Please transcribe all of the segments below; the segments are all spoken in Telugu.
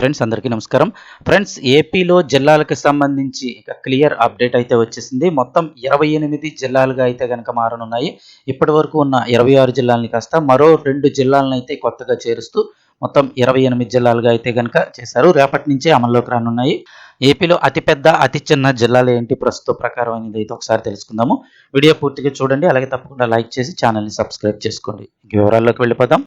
ఫ్రెండ్స్ అందరికీ నమస్కారం. ఫ్రెండ్స్ ఏపీలో జిల్లాలకు సంబంధించి ఇక క్లియర్ అప్డేట్ అయితే వచ్చేసింది. మొత్తం ఇరవై ఎనిమిది జిల్లాలుగా అయితే కనుక మారనున్నాయి. ఇప్పటి వరకు ఉన్న ఇరవై ఆరు జిల్లాలని కాస్త మరో రెండు జిల్లాలను అయితే కొత్తగా చేరుస్తూ మొత్తం ఇరవై ఎనిమిది జిల్లాలుగా అయితే కనుక చేశారు. రేపటి నుంచే అమల్లోకి రానున్నాయి. ఏపీలో అతిపెద్ద అతి చిన్న జిల్లాలు ఏంటి? ప్రస్తుత ప్రకారం అనేది అయితే ఒకసారి తెలుసుకుందాము. వీడియో పూర్తిగా చూడండి. అలాగే తప్పకుండా లైక్ చేసి ఛానల్ని సబ్స్క్రైబ్ చేసుకోండి. వివరాల్లోకి వెళ్ళిపోదాం.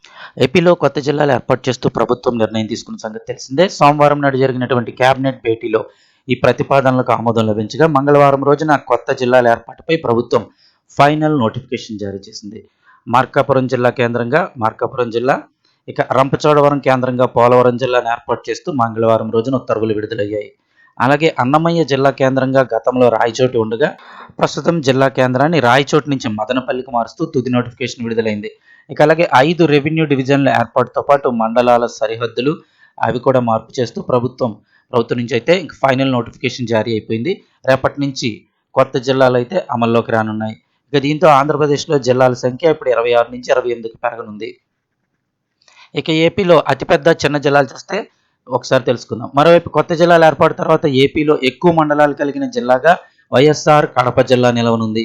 ఏపీలో కొత్త జిల్లాలు ఏర్పాటు చేస్తూ ప్రభుత్వం నిర్ణయం తీసుకున్న సంగతి తెలిసిందే. సోమవారం నాడు జరిగినటువంటి కేబినెట్ భేటీలో ఈ ప్రతిపాదనలకు ఆమోదం లభించగా మంగళవారం రోజున కొత్త జిల్లాల ఏర్పాటుపై ప్రభుత్వం ఫైనల్ నోటిఫికేషన్ జారీ చేసింది. మార్కాపురం జిల్లా కేంద్రంగా మార్కాపురం జిల్లా ఇక రంపచోడవరం కేంద్రంగా పోలవరం జిల్లాను ఏర్పాటు చేస్తూ మంగళవారం రోజున ఉత్తర్వులు విడుదలయ్యాయి. అలాగే అన్నమయ్య జిల్లా కేంద్రంగా గతంలో రాయచోటి ఉండగా ప్రస్తుతం జిల్లా కేంద్రాన్ని రాయచోటి నుంచి మదనపల్లికి మారుస్తూ తుది నోటిఫికేషన్ విడుదలైంది. ఇక అలాగే ఐదు రెవెన్యూ డివిజన్ల ఏర్పాటుతో పాటు మండలాల సరిహద్దులు అవి కూడా మార్పు చేస్తూ ప్రభుత్వం ప్రభుత్వం నుంచి అయితే ఇంక ఫైనల్ నోటిఫికేషన్ జారీ అయిపోయింది. రేపటి నుంచి కొత్త జిల్లాలు అయితే అమల్లోకి రానున్నాయి. ఇక దీంతో ఆంధ్రప్రదేశ్లో జిల్లాల సంఖ్య ఇప్పుడు ఇరవై ఆరు నుంచి ఇరవై ఎనిమిదికి పెరగనుంది. ఇక ఏపీలో అతిపెద్ద చిన్న జిల్లాలు చూస్తే ఒకసారి తెలుసుకుందాం. మరోవైపు కొత్త జిల్లాల ఏర్పాటు తర్వాత ఏపీలో ఎక్కువ మండలాలు కలిగిన జిల్లాగా వైఎస్ఆర్ కడప జిల్లా నిలవనుంది.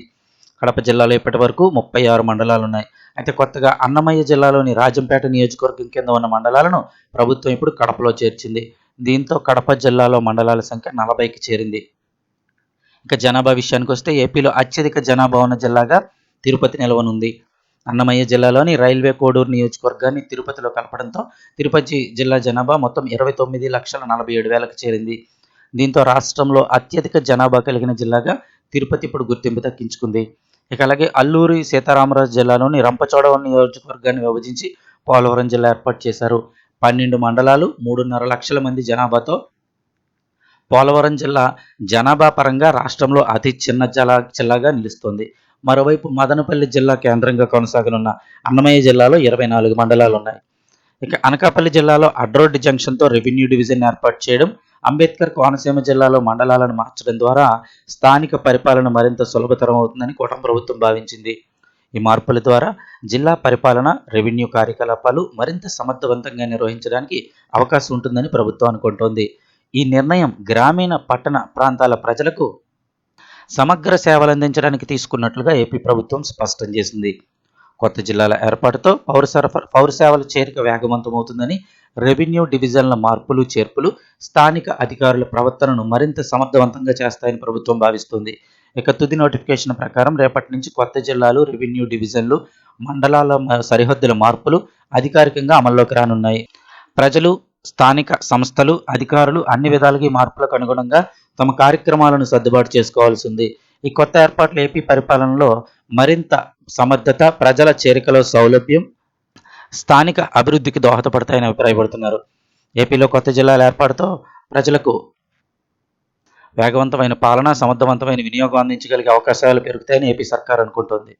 కడప జిల్లాలో ఇప్పటి వరకు ముప్పై ఆరు మండలాలు ఉన్నాయి. అయితే కొత్తగా అన్నమయ్య జిల్లాలోని రాజంపేట నియోజకవర్గం కింద ఉన్న మండలాలను ప్రభుత్వం ఇప్పుడు కడపలో చేర్చింది. దీంతో కడప జిల్లాలో మండలాల సంఖ్య నలభైకి చేరింది. ఇక జనాభా విషయానికి వస్తే ఏపీలో అత్యధిక జనాభా ఉన్న జిల్లాగా తిరుపతి నిలవనుంది. అన్నమయ్య జిల్లాలోని రైల్వే కోడూరు నియోజకవర్గాన్ని తిరుపతిలో కలపడంతో తిరుపతి జిల్లా జనాభా మొత్తం ఇరవై తొమ్మిది లక్షల నలభై ఏడు వేలకు చేరింది. దీంతో రాష్ట్రంలో అత్యధిక జనాభా కలిగిన జిల్లాగా తిరుపతి ఇప్పుడు గుర్తింపు దక్కించుకుంది. ఇక అలాగే అల్లూరి సీతారామరాజు జిల్లాలోని రంపచోడవరం నియోజకవర్గాన్ని విభజించి పోలవరం జిల్లా ఏర్పాటు చేశారు. పన్నెండు మండలాలు మూడున్నర లక్షల మంది జనాభాతో పోలవరం జిల్లా జనాభా పరంగా రాష్ట్రంలో అతి చిన్న జిల్లా జిల్లాగా నిలుస్తోంది. మరోవైపు మదనపల్లి జిల్లా కేంద్రంగా కొనసాగనున్న అన్నమయ్య జిల్లాలో ఇరవై నాలుగు మండలాలు ఉన్నాయి ఇక అనకాపల్లి జిల్లాలో అడ్రోడ్ జంక్షన్తో రెవెన్యూ డివిజన్ ఏర్పాటు చేయడం అంబేద్కర్ కోనసీమ జిల్లాలో మండలాలను మార్చడం ద్వారా స్థానిక పరిపాలన మరింత సులభతరం అవుతుందని కూటమి ప్రభుత్వం భావించింది. ఈ మార్పుల ద్వారా జిల్లా పరిపాలన రెవెన్యూ కార్యకలాపాలు మరింత సమర్థవంతంగా నిర్వహించడానికి అవకాశం ఉంటుందని ప్రభుత్వం అనుకుంటోంది. ఈ నిర్ణయం గ్రామీణ పట్టణ ప్రాంతాల ప్రజలకు సమగ్ర సేవలు అందించడానికి తీసుకున్నట్లుగా ఏపీ ప్రభుత్వం స్పష్టం చేసింది. కొత్త జిల్లాల ఏర్పాటుతో పౌర సరఫరా పౌర సేవల చేరిక వేగవంతమవుతుందని రెవెన్యూ డివిజన్ల మార్పులు చేర్పులు స్థానిక అధికారుల ప్రవర్తనను మరింత సమర్థవంతంగా చేస్తాయని ప్రభుత్వం భావిస్తుంది. ఇక తుది నోటిఫికేషన్ ప్రకారం రేపటి నుంచి కొత్త జిల్లాలు రెవెన్యూ డివిజన్లు మండలాల సరిహద్దుల మార్పులు అధికారికంగా అమల్లోకి రానున్నాయి. ప్రజలు స్థానిక సంస్థలు అధికారులు అన్ని విధాలుగా మార్పులకు అనుగుణంగా తమ కార్యక్రమాలను సర్దుబాటు చేసుకోవాల్సి ఉంది ఈ కొత్త ఏర్పాట్లు ఏపీ పరిపాలనలో మరింత సమర్థత ప్రజల చేరికలో సౌలభ్యం స్థానిక అభివృద్ధికి దోహదపడతాయని అభిప్రాయపడుతున్నారు. ఏపీలో కొత్త జిల్లాల ఏర్పాటుతో ప్రజలకు వేగవంతమైన పాలన సమర్థవంతమైన వినియోగం అందించగలిగే అవకాశాలు పెరుగుతాయని ఏపీ సర్కార్ అనుకుంటోంది.